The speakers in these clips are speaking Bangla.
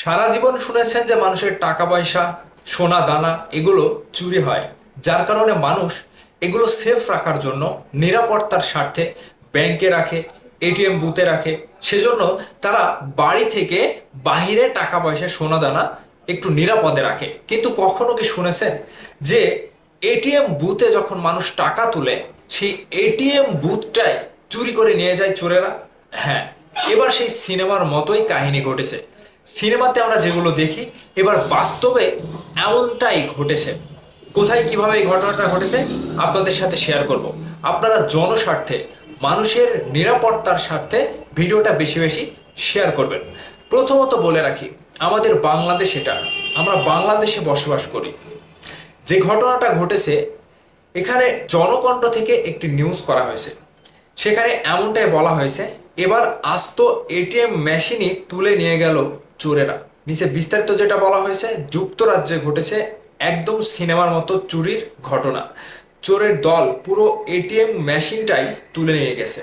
সারা জীবন শুনেছেন যে মানুষের টাকা পয়সা সোনা, দানা এগুলো চুরি হয়। যার কারণে মানুষ এগুলো সেফ রাখার জন্য, নিরাপত্তার স্বার্থে ব্যাংকে রাখে এটিএম বুথে রাখে। সেজন্য তারা বাড়ি থেকে বাহিরে টাকা পয়সা সোনা, দানা একটু নিরাপদে রাখে। কিন্তু কখনো কি শুনেছেন যে এটিএম বুথে যখন মানুষ টাকা তুলে, সেই এটিএম বুথটাই চুরি করে নিয়ে যায় চোরেরা? হ্যাঁ এবার সেই সিনেমার মতোই কাহিনী ঘটেছে। সিনেমাতে আমরা যেগুলো দেখি, এবার বাস্তবে এমনটাই ঘটেছে। কোথায় কীভাবে এই ঘটনাটা ঘটেছে, আপনাদের সাথে শেয়ার করব। আপনারা জনস্বার্থে, মানুষের নিরাপত্তার স্বার্থে ভিডিওটা বেশি বেশি শেয়ার করবেন। প্রথমত বলে রাখি, আমাদের বাংলাদেশ এটা। আমরা বাংলাদেশে বসবাস করি। যে ঘটনাটা ঘটেছে, এখানে জনকণ্ঠ থেকে একটি নিউজ করা হয়েছে। সেখানে এমনটাই বলা হয়েছে, এবার আস্ত এটিএম মেশিনই তুলে নিয়ে গেল চোরেরা। নিচে বিস্তারিত যেটা বলা হয়েছে, যুক্তরাজ্যে ঘটেছে একদম সিনেমার মতো চুরির ঘটনা। চোরের দল পুরো এটিএম মেশিনটাই তুলে নিয়ে গেছে।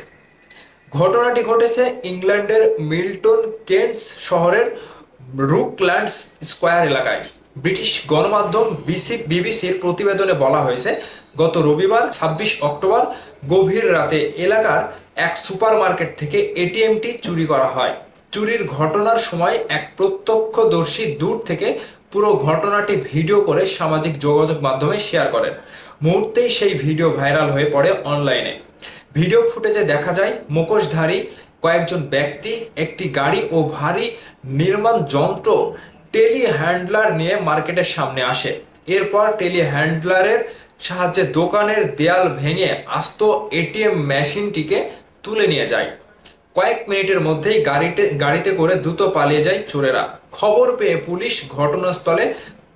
ঘটনাটি ঘটেছে ইংল্যান্ডের মিল্টন কেন্টস শহরের রুকল্যান্ডস স্কোয়ার এলাকায়। ব্রিটিশ গণমাধ্যম বিসি বিবিসির প্রতিবেদনে বলা হয়েছে, গত রবিবার, ছাব্বিশ অক্টোবর গভীর রাতে এলাকার এক সুপারমার্কেট থেকে এটিএমটি চুরি করা হয়। চুরির ঘটনার সময় এক প্রত্যক্ষদর্শী দূর থেকে পুরো ঘটনাটি ভিডিও করে সামাজিক যোগাযোগ মাধ্যমে শেয়ার করেন। মুহূর্তেই সেই ভিডিও ভাইরাল হয়ে পড়ে অনলাইনে। ভিডিও ফুটেজে দেখা যায়, মুখোশধারী কয়েকজন ব্যক্তি, একটি গাড়ি ও ভারী নির্মাণ যন্ত্র টেলি হ্যান্ডলার নিয়ে মার্কেটের সামনে আসে। এরপর টেলি হ্যান্ডলারের সাহায্যে দোকানের দেয়াল ভেঙে আস্ত এটিএম মেশিনটিকে তুলে নিয়ে যায়। কয়েক মিনিটের মধ্যেই গাড়িতে গাড়িতে করে দ্রুত পালিয়ে যায় চোরেরা। খবর পেয়ে পুলিশ ঘটনাস্থলে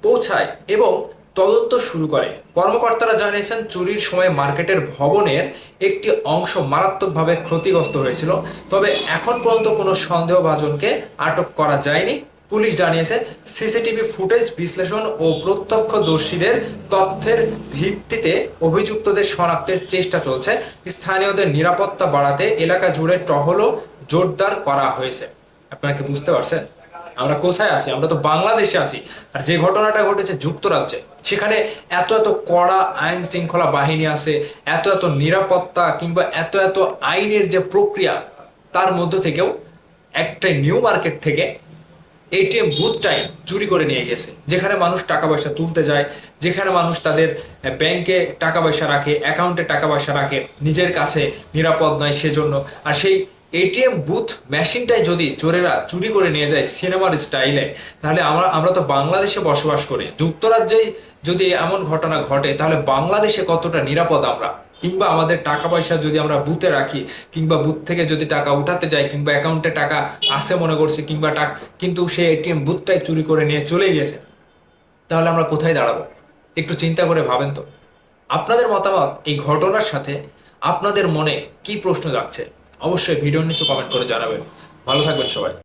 পৌঁছায় এবং তদন্ত শুরু করে। কর্মকর্তারা জানিয়েছেন, চুরির সময় মার্কেটের ভবনের একটি অংশ মারাত্মকভাবে ক্ষতিগ্রস্ত হয়েছিল। তবে এখন পর্যন্ত কোনো সন্দেহভাজনকে আটক করা যায়নি। পুলিশ জানিয়েছে, সিসিটিভি ফুটেজ বিশ্লেষণ ও প্রত্যক্ষদর্শীদের তথ্যের ভিত্তিতে অভিযুক্তদের শনাক্তের চেষ্টা চলছে। স্থানীয়দের নিরাপত্তা বাড়াতে এলাকা জুড়ে টহলও জোরদার করা হয়েছে। আপনারা কি বুঝতে পারছেন? আমরা কোথায় আছি? আমরা তো বাংলাদেশে আছি। আর যে ঘটনাটা ঘটেছে যুক্তরাজ্যে, সেখানে এত এত কড়া আইন শৃঙ্খলা বাহিনী আছে, এত এত নিরাপত্তা কিংবা এত এত আইনের যে প্রক্রিয়া, তার মধ্য থেকেও একটা নিউ মার্কেট থেকে এটিএম বুথটাই চুরি করে নিয়ে গেছে। যেখানে মানুষ টাকা পয়সা তুলতে যায়, যেখানে মানুষ তাদের ব্যাংকে টাকা পয়সা রাখে, অ্যাকাউন্টে টাকা পয়সা রাখে, নিজের কাছে নিরাপদ নয় সেজন্য। আর সেই এটিএম বুথ মেশিনটাই যদি চোরেরা চুরি করে নিয়ে যায় সিনেমার স্টাইলে, তাহলে আমরা আমরা তো বাংলাদেশে বসবাস করি। যুক্তরাজ্যেই যদি এমন ঘটনা ঘটে, তাহলে বাংলাদেশে কতটা নিরাপদ আমরা? কিংবা আমাদের টাকা পয়সা যদি আমরা বুথে রাখি, কিংবা বুথ থেকে যদি টাকা উঠাতে যাই কিংবা অ্যাকাউন্টে টাকা আসে মনে করছি, কিংবা টাকা, কিন্তু সে এটিএম বুথটাই চুরি করে নিয়ে চলে গিয়েছে তাহলে আমরা কোথায় দাঁড়াবো? একটু চিন্তা করে ভাবেন তো। আপনাদের মতামত এই ঘটনার সাথে আপনাদের মনে কি প্রশ্ন জাগছে? অবশ্যই ভিডিওর নিচে কমেন্ট করে জানাবেন। ভালো থাকবেন সবাই।